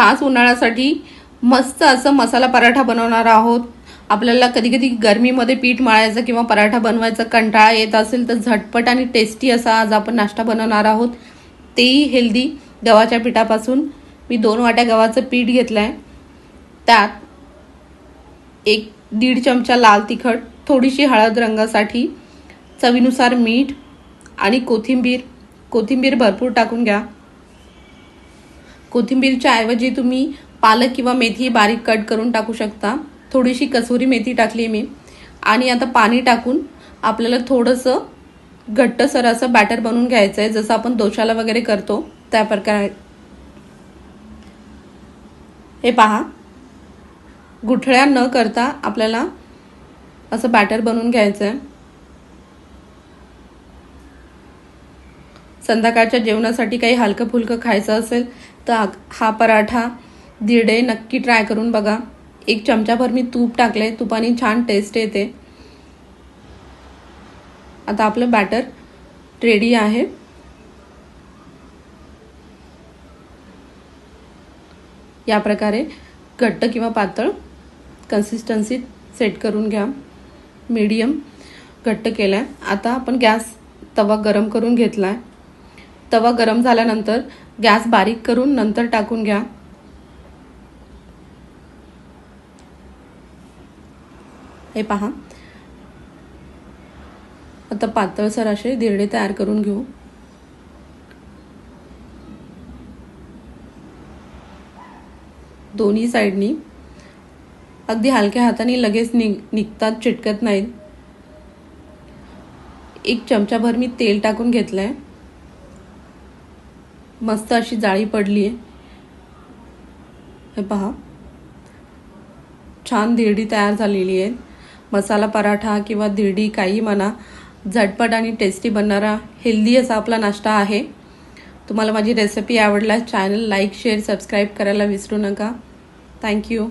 खास उन्हाळ्यासाठी मस्त असं मसाला पराठा बनवणार आहोत. आपल्याला कधी कधी गरमीमध्ये पीठ मळायचं किंवा पराठा बनवायचा कंटाळा येत असेल तर झटपट आणि टेस्टी असा आज आपण नाश्ता बनवणार आहोत. तेही हेल्दी गव्हाच्या पिठापासून. मी दोन वाट्या गव्हाचं पीठ घेतलं आहे त्यात एक दीड चमचा लाल तिखट थोडीशी हळद रंगासाठी चवीनुसार मीठ आणि कोथिंबीर. कोथिंबीर भरपूर टाकून घ्या. कोथिंबीरच्या ऐवजी तुम्ही पालक किंवा मेथी बारीक कट करून टाकू शकता. थोडीशी कसुरी मेथी टाकली मी. आणि आता पाणी टाकून आपल्याला थोडंसं घट्टसर असं बॅटर बनवून घ्यायचं आहे जसं आपण दोशाला वगैरे करतो त्या प्रकारे. हे पहा. गुठळ्या न करता आपल्याला असं बॅटर बनवून घ्यायचं आहे संध्याकाळच्या जेवणासाठी काही हलकं फुलकं खायचं असेल तर हा- पराठा दिरडे नक्की ट्राय करून बघा. एक चमचाभर मी तूप टाकले तुपाने छान टेस्ट येते. आता आपलं बॅटर रेडी आहे. या प्रकारे घट्ट किंवा पातळ कन्सिस्टन्सीत सेट करून घ्या. मीडियम घट्ट केला आहे आता आपण गॅस तवा गरम करून घेतला आहे तवा गरम झाल्यानंतर गॅस बारीक करून नंतर टाकून घ्या. हे पहा. आता पातळसर असे दिरडे तयार करून घेऊ. दोन्ही साईडनी अगदी हलक्या हाताने लगेच निघ निघतात चिटकत नाहीत. एक चमचाभर मी तेल टाकून घेतलं आहे मस्त अशी जाळी पडली आहे हे पहा. छान धिरडी तयार झालेली आहे मसाला पराठा किंवा धिरडी काही म्हणा झटपट आणि टेस्टी बनणारा हेल्दी असा आपला नाश्ता आहे. तुम्हाला माझी रेसिपी आवडल्यास चॅनल लाईक शेअर सबस्क्राईब करायला विसरू नका. थँक्यू